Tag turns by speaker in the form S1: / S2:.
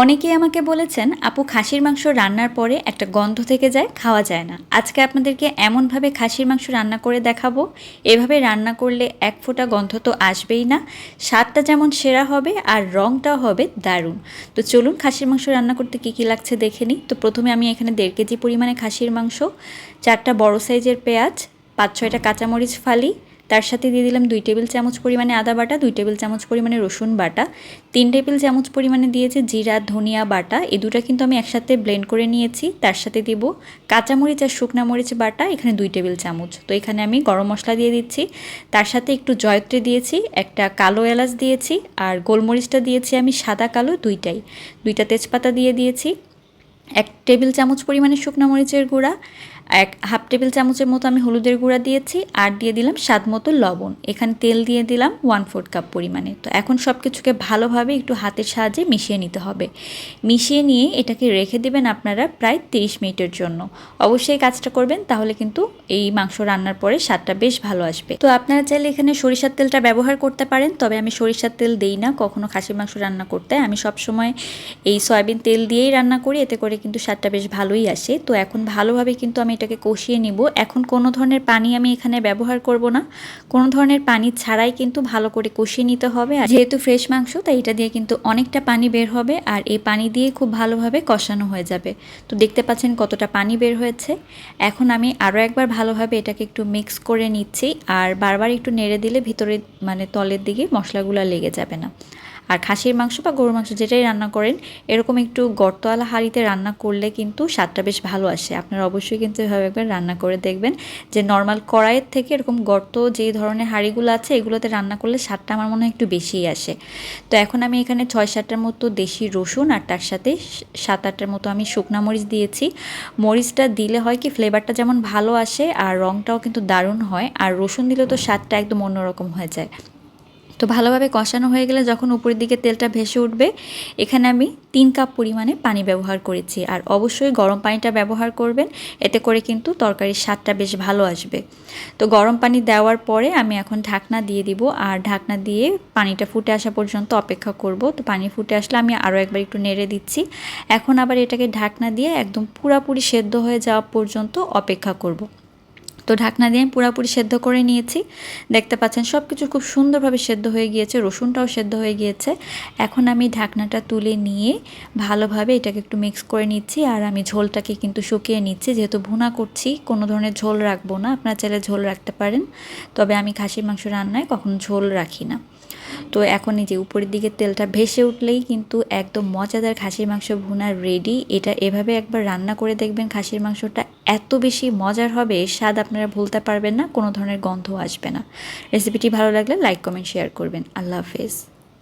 S1: অনেকেই আমাকে বলেছেন, আপু, খাসির মাংস রান্নার পরে একটা গন্ধ থেকে যায়, খাওয়া যায় না। আজকে আপনাদেরকে এমনভাবে খাসির মাংস রান্না করে দেখাবো। এভাবে রান্না করলে এক ফোঁটা গন্ধ তো আসবেই না। স্বাদটা যেমন সেরা হবে আর রঙটাও হবে দারুণ। তো চলুন, খাসির মাংস রান্না করতে কী কী লাগছে দেখে নিই। তো প্রথমে আমি এখানে দেড় কেজি পরিমাণে খাসির মাংস, চারটা বড় সাইজের পেঁয়াজ, পাঁচ ছয়টা কাঁচামরিচ ফালি তার সাথে দিয়ে দিলাম দুই টেবিল চামচ পরিমাণে আদা বাটা, দুই টেবিল চামচ পরিমাণে রসুন বাটা, তিন টেবিল চামচ পরিমাণে দিয়েছি জিরা, ধনিয়া বাটা। এ দুটা কিন্তু আমি একসাথে ব্লেন্ড করে নিয়েছি। তার সাথে দিব কাঁচামরিচ আর শুকনা মরিচ বাটা, এখানে দুই টেবিল চামচ। তো এখানে আমি গরম মশলা দিয়ে দিচ্ছি। তার সাথে একটু জয়ত্রী দিয়েছি, একটা কালো এলাচ দিয়েছি, আর গোলমরিচটা দিয়েছি আমি সাদা কালো দুইটাই। দুইটা তেজপাতা দিয়ে দিয়েছি। এক টেবিল চামচ পরিমাণে শুকনো মরিচের গুঁড়া, এক হাফ টেবিল চামচের মতো আমি হলুদের গুঁড়া দিয়েছি আর দিয়ে দিলাম স্বাদ মতো লবণ। এখানে তেল দিয়ে দিলাম ওয়ান ফোর্থ কাপ পরিমাণে। তো এখন সব কিছুকে ভালোভাবে একটু হাতের সাহায্যে মিশিয়ে নিতে হবে। মিশিয়ে নিয়ে এটাকে রেখে দেবেন আপনারা প্রায় তিরিশ মিনিটের জন্য। অবশ্যই কাজটা করবেন, তাহলে কিন্তু এই মাংস রান্নার পরে স্বাদটা বেশ ভালো আসবে। তো আপনারা চাইলে এখানে সরিষার তেলটা ব্যবহার করতে পারেন, তবে আমি সরিষার তেল দেই না। কখনো খাসির মাংস রান্না করতে। আমি সবসময় এই সয়াবিন তেল দিয়েই রান্না করি, এতে করে কিন্তু স্বাদটা বেশ ভালোই আসে। তো এখন ভালোভাবে কিন্তু আমি এটাকে কষিয়ে নিব। এখন কোনো ধরনের পানি আমি এখানে ব্যবহার করব না। কোনো ধরনের পানি ছাড়াই কিন্তু ভালো করে কষিয়ে নিতে হবে। আর যেহেতু ফ্রেশ মাংস, তাই এটা দিয়ে কিন্তু অনেকটা পানি বের হবে আর এই পানি দিয়ে খুব ভালোভাবে কষানো হয়ে যাবে। তো দেখতে পাচ্ছেন কতটা পানি বের হয়েছে। এখন আমি আরও একবার ভালোভাবে এটাকে একটু মিক্স করে নিচ্ছি। আর বারবার একটু নেড়ে দিলে ভিতরে মানে তলের দিকে মশলাগুলো লেগে যাবে না। আর খাসির মাংস বা গরুর মাংস যেটাই রান্না করেন, এরকম একটু গর্তওয়ালা হাঁড়িতে রান্না করলে কিন্তু স্বাদটা বেশ ভালো আসে। আপনারা অবশ্যই কিন্তু এভাবে একবার রান্না করে দেখবেন যে নর্মাল কড়াইয়ের থেকে এরকম গর্ত যে ধরনের হাঁড়িগুলো আছে, এগুলোতে রান্না করলে স্বাদটা আমার মনে হয় একটু বেশিই আসে। তো এখন আমি এখানে ছয় সাতটার মতো দেশি রসুন আর তার সাথে সাত আটটার মতো আমি শুকনা মরিচ দিয়েছি। মরিচটা দিলে হয় কি ফ্লেভারটা যেমন ভালো আসে আর রঙটাও কিন্তু দারুণ হয়। আর রসুন দিলে তো স্বাদটা একদম অন্যরকম হয়ে যায়। তো ভালোভাবে কষানো হয়ে গেলে যখন উপরের দিকে তেলটা ভেসে উঠবে, এখানে আমি তিন কাপ পরিমাণে পানি ব্যবহার করেছি। আর অবশ্যই গরম পানিটা ব্যবহার করবেন, এতে করে কিন্তু তরকারির স্বাদটা বেশ ভালো আসবে। তো গরম পানি দেওয়ার পরে আমি এখন ঢাকনা দিয়ে দিব, আর ঢাকনা দিয়ে পানিটা ফুটে আসা পর্যন্ত অপেক্ষা করব। তো পানি ফুটে আসলে আমি আরও একবার একটু নেড়ে দিচ্ছি। এখন আবার এটাকে ঢাকনা দিয়ে একদম পুরাপুরি সেদ্ধ হয়ে যাওয়া পর্যন্ত অপেক্ষা করব। তো ঢাকনা দিয়ে আমি পুরাপুরি সেদ্ধ করে নিয়েছি। দেখতে পাচ্ছেন সব কিছু খুব সুন্দরভাবে সেদ্ধ হয়ে গিয়েছে, রসুনটাও সেদ্ধ হয়ে গিয়েছে। এখন আমি ঢাকনাটা তুলে নিয়ে ভালোভাবে এটাকে একটু মিক্স করে নিচ্ছি আর আমি ঝোলটাকে কিন্তু শুকিয়ে নিচ্ছি। যেহেতু ভুনা করছি, কোনো ধরনের ঝোল রাখব না, আপনারা চাইলে ঝোল রাখতে পারেন। তবে আমি খাসির মাংস রান্নায় কখনো ঝোল রাখি না। তো এখন এই যে উপরের দিকে তেলটা ভেসে উঠলেই কিন্তু একদম মজাদার খাসির মাংস ভুনা রেডি এটা এভাবে একবার রান্না করে দেখবেন খাসির মাংসটা এত বেশি মজার হবে স্বাদ আপনারা ভুলতে পারবেন না, কোনো ধরনের গন্ধ আসবে না। রেসিপিটি ভালো লাগলে লাইক কমেন্ট শেয়ার করবেন। আল্লাহ হাফেজ।